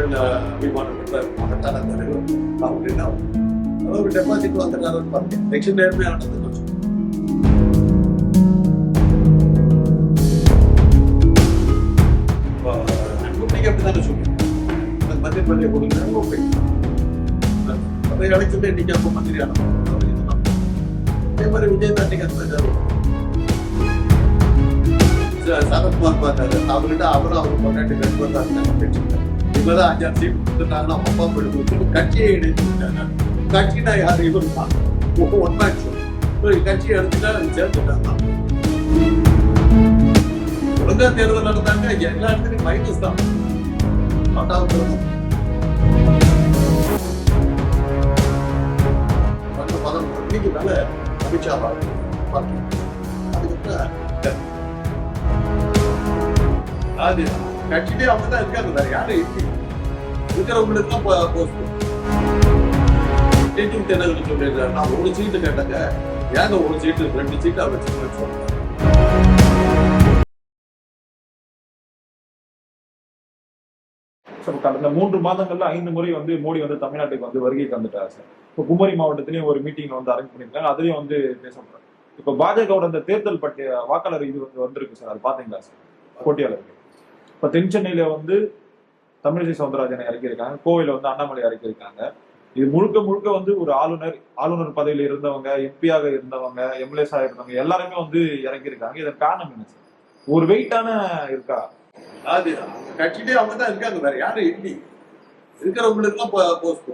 மக்கள் அபிமானம் பெற்ற மகத்தான தலைவர் அப்படின்னா அவர் டெபாசிட் வந்துட்டாருன்னு பாருங்க எலெக்ஷன் நேர்மையானது கொஞ்சம் இப்போ அன்புமணிக்கு அப்படித்தானே சொல்லுங்க எனக்கு மத்திய பள்ளியை கொடுங்க ஓகே அதை எலெக்ஷன் இன்னைக்கு அப்போ மந்திரி ஆனோம் அதே மாதிரி விஜய் தான் அந்த ச- சரத்குமார் பார்த்தாரு அவர்கிட்ட அவரும் அவர் கொண்டாட்டி ரெண்டு பேர் தான் இருந்தாங்க கட்சியில. இப்பதான் அஞ்சாறு சீட் கொடுத்துட்டாங்கன்னா அப்பா போயிட்டு கட்சியை இணைத்து விட்டாங்க கட்சினா யார்? இவர் தான். ஒன் மேட்ச் கட்சியை எடுத்துட்டா சேர்த்துட்டாங்க ஒழுங்கா தேர்தல் நடந்தாங்க. எல்லா இடத்துலையும் மைனஸ் தான். பத்தாவது பத்து பதினொன்று. மணிக்கு மேல அமித்ஷா பார்த்து அதுக்கப்புறம் அது கட்சியிலே அவங்க தான் இருக்காங்க வேற யாரும் இல்லை. இருக்கிறவங்களுக்கு தான் போஸ்ட். டீச்சிங் தேர்தல் சொல்லியிருக்காரு. நான் ஒரு சீட்டு கேட்டங்க. ஏங்க ஒரு சீட்டு ரெண்டு சீட்டு அவர் சொல்றேன் சார் கடந்த மூன்று மாதங்கள்ல ஐந்து முறை வந்து மோடி வந்து தமிழ்நாட்டுக்கு வந்து வருகைக்கு வந்துட்டாரு சார் இப்போ குமரி மாவட்டத்திலயும் ஒரு மீட்டிங் வந்து அரேஞ்ச் பண்ணிருக்காங்க அதுலயும் வந்து பேசப்படுறாங்க இப்போ பாஜகவோட அந்த தேர்தல் பட்டிய வாக்காளர் இது வந்து வந்திருக்கு சார் அது பாத்தீங்களா சார் போட்டியாளருக்கு. இப்போ தென் சென்னையில வந்து தமிழிசை சவுந்தரராஜனை இறக்கியிருக்காங்க. கோவையில் வந்து அண்ணாமலை இறக்கியிருக்காங்க. இது முழுக்க முழுக்க வந்து ஒரு ஆளுநர் ஆளுநர் பதவியில இருந்தவங்க எம்பியாக இருந்தவங்க எம்எல்ஏஸாக இருந்தவங்க எல்லாருமே வந்து இறக்கியிருக்காங்க. இதன் காரணம் என்ன ஒரு வெயிட்டான இருக்கா? அது கட்சியிலே அவங்க தான் இருக்காங்க. வேற யாரும் இல்லை. இருக்கிறவங்களுக்கு தான் போஸ்ட்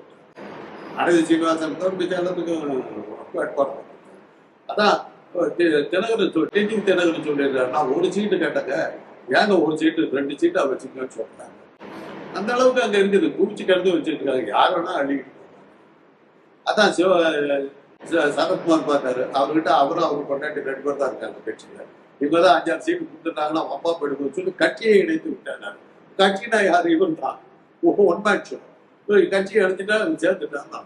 அனதி சீனிவாசன் அதான் தினகரன் டீச்சிங் தினகரன் சொல்லியிருக்காரு நான் ஒரு சீட்டு கேட்டங்க. ஏங்க ஒரு சீட்டு ரெண்டு சீட்டா வச்சுக்கணும்னு சொல்றாங்க. அந்த அளவுக்கு அங்க இருக்குது. குவிச்சு கிடந்து வச்சிருக்காங்க யார் வேணா அள்ளிக்கிட்டு அதான் சிவ சரத்குமார் பார்த்தாரு. அவர்கிட்ட அவரும் அவர் கொண்டாட்டி ரெண்டு பேர் தான் இருக்காங்க கட்சியில. இப்பதான் அஞ்சாறு சீட்டு கொடுத்துட்டாங்கன்னா அப்பா போயிடுவோம் சொல்லி கட்சியை இணைத்து விட்டாங்க கட்சினா யார்? இவன் தான் ஒன் மேட்ச் கட்சியை இணைச்சிட்டா சேர்த்துட்டாங்க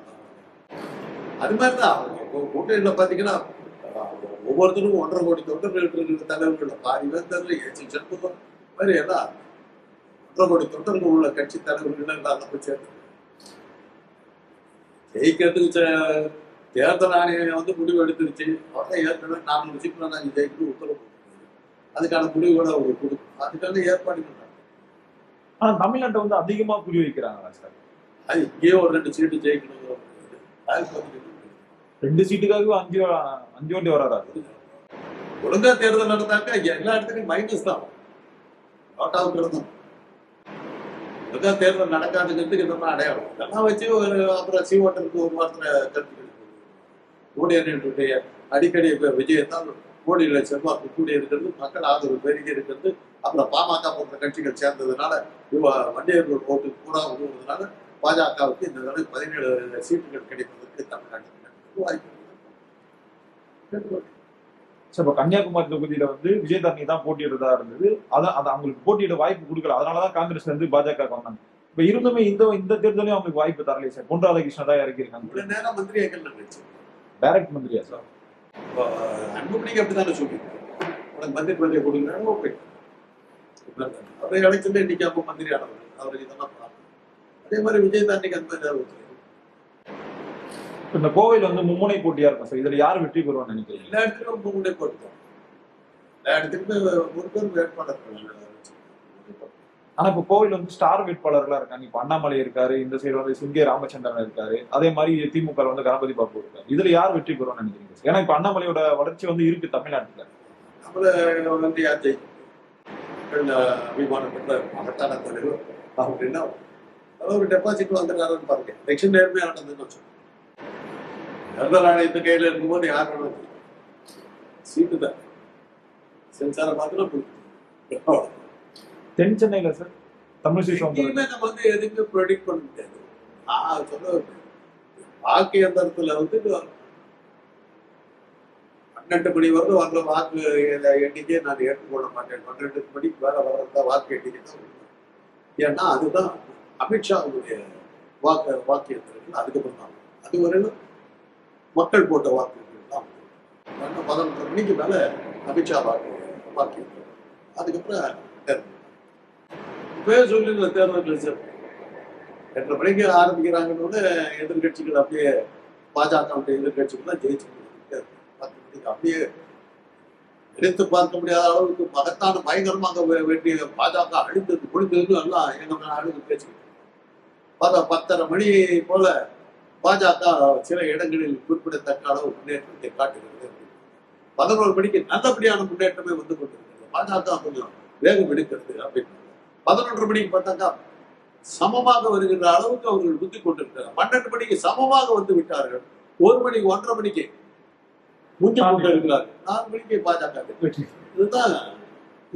அது மாதிரி தான் அவங்க. கூட்டணியில் பார்த்தீங்கன்னா அஹ், ஒவ்வொருத்தருக்கும் ஒன்றரை கோடி தொண்டர்கள் இருக்கிற தலைவர்கள் பாதி பேர் தெரியல ஏசி செல்வம் மாதிரி எல்லாம் ஒன்றரை கோடி தொண்டர்கள் உள்ள கட்சி தலைவர்கள் எல்லாம் சேர்த்து ஜெயிக்கிறதுக்கு தேர்தல் ஆணையம் வந்து முடிவு எடுத்துருச்சு. அவர்தான் ஏற்கனவே நானூறு சீட்டில் நாங்கள் ஜெயிக்கணும் உத்தரவு. அதுக்கான முடிவுகளை அவர் கொடுக்கும் அதுக்கான ஏற்பாடு பண்றாங்க ஆனா தமிழ்நாட்டை வந்து அதிகமா புரிய வைக்கிறாங்களா சார் அது இங்கேயே ஒரு ரெண்டு சீட்டு ஜெயிக்கணும். ரெண்டு சீட்டுக்காக அஞ்சு அஞ்சு வண்டி வராது? ஒழுங்கா தேர்தல் நடந்தாக்க எல்லா இடத்துலையும் மைனஸ் தான். நோட்டாவுக்கு இருந்தோம் ஒழுங்கா தேர்தல் நடக்காதுங்கிறதுக்கு இதெல்லாம் அடையாளம். இதெல்லாம் வச்சு ஒரு அப்புறம் சி ஓட்டருக்கு ஒரு வாரத்தில் கருத்து கூடிய அடிக்கடி இப்ப விஜயத்தான் மோடியில செல்வாக்கு கூடி இருக்கிறது மக்கள் ஆதரவு பெருகி இருக்கிறது. அப்புறம் பாமக போன்ற கட்சிகள் சேர்ந்ததுனால இவ வண்டியர்கள் ஓட்டு கூட உருவதுனால பாஜகவுக்கு இந்த தடவை பதினேழு சீட்டுகள் கிடைப்பதற்கு தமிழ்நாட்டுக்கு வாய்ப்பு. சார் இப்போ கன்னியாகுமரி தொகுதியில வந்து விஜயதரணி தான் போட்டியிடுறதா இருந்தது. அதான் அது அவங்களுக்கு போட்டியிட வாய்ப்பு கொடுக்கல. அதனாலதான் காங்கிரஸ்ல இருந்து பாஜக வந்தாங்க. இப்ப இருந்துமே இந்த இந்த தேர்தலையும் அவங்களுக்கு வாய்ப்பு தரலையே சார். பொன் ராதாகிருஷ்ணன் தான் இறக்கியிருக்காங்க. இவ்வளவு நேரம் மந்திரி டைரக்ட் மந்திரியா சார்? அன்புமணிக்கு அப்படித்தானே சொல்லியிருக்காரு. உனக்கு மந்திரி பதவியை கொடுக்குறாங்க ஓகே அவரை எலெக்ஷன்ல இன்னைக்கு அப்போ மந்திரி ஆனவர் அவருக்கு இதெல்லாம் பார்க்கணும். அதே மாதிரி விஜய் தான் இன்னைக்கு அந்த மாதிரி இந்த கோவையில வந்து மும்முனை போட்டியா இருக்கும் சார்? இதுல யார் வெற்றி பெறுவான்னு நினைக்கிறீங்க? எல்லா இடத்துலயும் முன்னே போட்டுட்டோம் எல்லா இடத்துக்குமே ஒரு பேர் வேட்பாளர்கள் ஆனா இப்ப கோவையில வந்து ஸ்டார் வேட்பாளர்களா இருக்காங்க. இப்ப அண்ணாமலை இருக்காரு இந்த சைடு வந்து சிங்கே ராமச்சந்திரன் இருக்காரு. அதே மாதிரி திமுக வந்து கணபதி பாபு இருக்காரு. இதுல யார் வெற்றி பெறுவான்னு நினைக்கிறீங்க சார்? ஏன்னா இப்ப அண்ணாமலையோட வளர்ச்சி வந்து இருக்கு தமிழ்நாட்டுல. நம்மள வந்து பெற்ற மகத்தான தலைவர். அப்படின்னா அவர் டெபாசிட் வந்துடுறாருன்னு பாருங்க. எலெக்ஷன் நேர்மையானதுன்னு வச்சோம் தேர்தல் ஆணையத்து கையில இருக்கும்போது யார் வேணும் சீட்டு தான்? சென்சாரை மாத்திரம் தென் சென்னையில சார் எங்கேயுமே நம்ம வந்து எதுவுமே ப்ரொடிக்ட் பண்ண முடியாது. நான் சொல்ல வாக்கு எந்திரத்துல வந்து பன்னெண்டு மணி வரலும் வர்ற வாக்கு எண்ணிக்கையை நான் ஏற்றுக்கொள்ள மாட்டேன். பன்னெண்டு மணிக்கு மேல வர்றதா வாக்கு எண்ணிக்கை தான். ஏன்னா அதுதான் அமித்ஷாவுடைய வாக்கு வாக்கு எந்திரங்கள். அதுக்கப்புறம் தான் அது வரையிலும் மக்கள் போட்ட வாக்குகள் தான் பதினொன்றரை மணிக்கு மேல அமித்ஷா வாக்கு வாக்கு அதுக்கப்புறம் இப்பவே சொல்லி தேர்தல் சார் எட்டரை மணிக்கு ஆரம்பிக்கிறாங்கன்னு எதிர்கட்சிகள் அப்படியே பாஜக எதிர்கட்சிகள் ஜெயிச்சு பத்து மணிக்கு அப்படியே எடுத்து பார்க்க முடியாத அளவுக்கு மகத்தான பயங்கரமாக வேண்டிய பாஜக அழுத்தது முடிந்ததுன்னு எல்லாம் எங்க மேல அழுது பேசிக்கிட்டு பார்த்தா பத்தரை மணி போல பாஜக சில இடங்களில் குறிப்பிடத்தக்க அளவு முன்னேற்றத்தை காட்டுகிறது பதினோரு மணிக்கு நல்லபடியான முன்னேற்றமே வந்து கொண்டிருக்கிறது. பாஜக கொஞ்சம் வேகம் எடுக்கிறது அப்படின்னு பதினொன்று மணிக்கு பார்த்தாக்கா சமமாக வருகின்ற அளவுக்கு அவர்கள் புத்தி கொண்டிருக்கிறார். பன்னெண்டு மணிக்கு சமமாக வந்து விட்டார்கள். ஒரு மணிக்கு ஒன்றரை மணிக்கு முந்தி கொண்டு இருக்கிறார்கள் நாலு மணிக்கு பாஜக. இதுதான்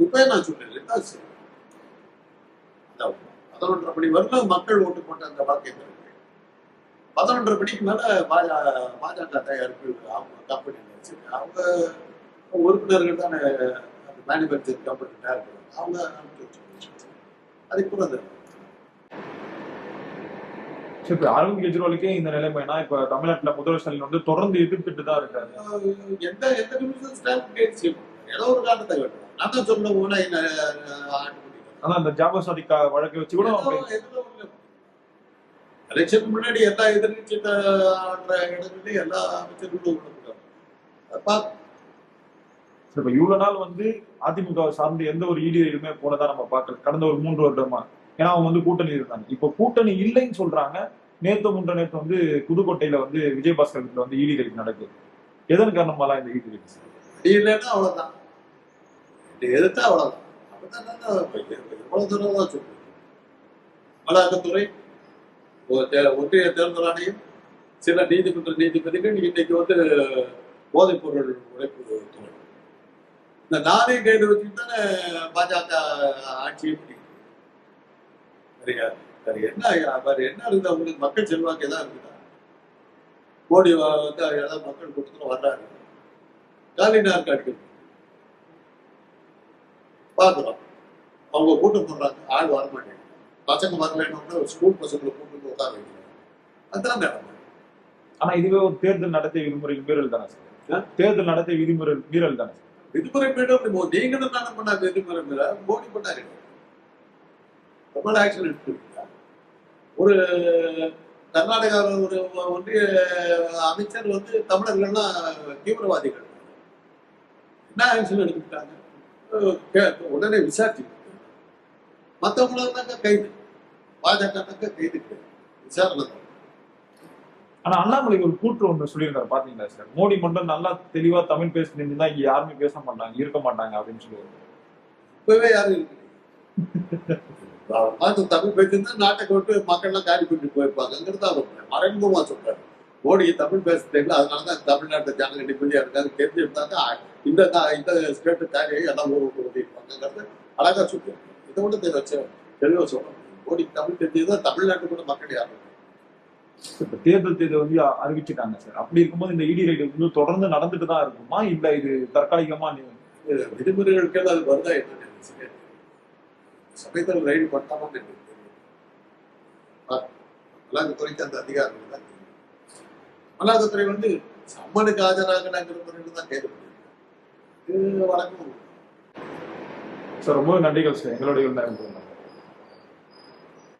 இப்ப நான். அதான் பதினொன்றரை மணி வரலும் மக்கள் ஓட்டு போட்ட அந்த வாக்கியங்கள் பதினொன்றரை மணிக்கு மேல பாஜக பாஜக தயாரிப்பு அவங்க கம்பெனி வச்சு அவங்க உறுப்பினர்கள் தானே அந்த மேனுபேக்சர் கம்பெனி தயாரிப்பு அவங்க அது சரி இப்ப அரவிந்த் கெஜ்ரிவாலுக்கே இந்த நிலைமைனா இப்ப தமிழ்நாட்டுல முதல்வர் ஸ்டாலின் வந்து தொடர்ந்து எதிர்த்துட்டு தான் இருக்காரு எந்த எந்த நிமிஷம் செய்யணும் ஏதோ ஒரு காரணத்தை கட்டணும் நான் தான் சொல்ல போனா ஆனா அந்த ஜாபர் சாதிக்கா வழக்கை வச்சு கூட அப்படி எலெக்ஷன் முன்னாடி எல்லா எதிர்கட்சி ஆடுற இடங்களையும் எல்லா அமைச்சர்களும் சரி, இப்ப இவ்வளவு நாள் வந்து அதிமுக சார்ந்து எந்த ஒரு எதுவுமே போனதா நம்ம பார்க்கல. கடந்த ஒரு மூன்று வருடமா. ஏன்னா அவங்க வந்து கூட்டணி இருந்தாங்க இப்ப கூட்டணி இல்லைன்னு சொல்றாங்க. நேத்து முன்ற நேத்து வந்து புதுக்கோட்டையில வந்து விஜயபாஸ்கர் வீட்டுல வந்து ஈடி ரைட் நடக்குது. எதன் காரணமாலாம் இந்த ஈடி ரைட் இல்லைன்னா அவ்வளவுதான். இது எதிர்த்தா அவ்வளவுதான். அப்பதான் எவ்வளவு தூரம் தான் ஒ- தே- ஒன்றிய தேர்தல் ஆணையம் சில நீதிமன்ற நீதிபதிகள் இன்னைக்கு வந்து போதைப் பொருள் உழைப்பு துறை. இந்த நானே கைடு வச்சுட்டு தானே பாஜக ஆட்சியை பிடிக்கும் சரியா சரி என்ன வேற என்ன இருக்குது அவங்களுக்கு மக்கள் செல்வாக்கு எதாவது இருக்குதா? மோடி வந்து ஏதாவது மக்கள் கொடுத்துட்டு வர்றாரு. காலினார் நாற்காலிகள் பார்க்குறோம் அவங்க கூட்டம் போடுறாங்க. ஆள் வர மாட்டேங்குது. பசங்க வரலன்னு ஸ்கூல் பசங்களுக்கு உட்கார வைக்கிறாங்க அதுதான் நிலைமை ஆனா இதுவே ஒரு தேர்தல் நடத்தை விதிமுறை மீறல் தானே? சார். தேர்தல் நடத்தை விதிமுறை மீறல் தானே சார். விதிமுறை மீண்டும் மோ- நீங்களும் தானே பண்ணாங்க விதிமுறை மீற மோடி பண்ணாரு. ரொம்ப ஆக்ஷன் எடுத்துருக்கீங்க. ஒரு கர்நாடகாவில் ஒரு ஒன்றிய அமைச்சர் வந்து தமிழர்கள்லாம் தீவிரவாதிகள். என்ன ஆக்ஷன் எடுத்துக்கிட்டாங்க உடனே விசாரிச்சு மற்றவங்களாக்க கைது பாஜக கைது. கிடையாது. ஆனா அண்ணாமலை ஒரு கூற்று ஒன்று சொல்லியிருக்காரு பாத்தீங்களா சார்? மோடி மட்டும் நல்லா தெளிவா தமிழ் பேச தெரிஞ்சுதான் இங்க யாருமே பேச மாட்டாங்க இருக்க மாட்டாங்க அப்படின்னு சொல்லுவாரு இப்பவே யாரும் இருக்கு தமிழ் பேசியிருந்தா நாட்டை விட்டு மக்கள்லாம் காலி பண்ணிட்டு போயிருப்பாங்கிறது அவர் மறைமுகமா சொல்றாரு. மோடி தமிழ் பேச தெரியல அதனாலதான் தமிழ்நாட்டு ஜனங்க நிம்மதியா இருக்காங்க தெரிஞ்சிருந்தாங்க இந்த நா- இந்த ஸ்டேட்டு காரியம் எல்லாம் ஊர் இருப்பாங்கிறது அழகா சொல்லியிருக்காங்க இதை விட தெ- வச்ச தெளிவா சொல்லணும் மோடி தமிழ் தெரிஞ்சதுதான் தமிழ்நாட்டு கூட மக்கள் யாரும் இப்ப தேர்தல் தேதி வந்து அறிவிச்சுட்டாங்க சார். அப்படி இருக்கும்போது இந்த இடி ரைடு வந்து தொடர்ந்து நடந்துட்டு தான் இருக்குமா? இல்ல இது தற்காலிகமா விதிமுறைகளுக்கு அது வருதா தெரியல. சமயத்தில் ரைடு பண்ணாமல் அமலாக்கத்துறைக்கு அந்த அதிகாரம் தான் அமலாக்கத்துறை வந்து சம்மனுக்கு ஆஜராகலாங்கிற முறையில் தான் கைது பண்ணியிருக்காங்க. இது வழக்கம் சார் ரொம்ப நன்றிகள் சார். எங்களுடைய நேரம்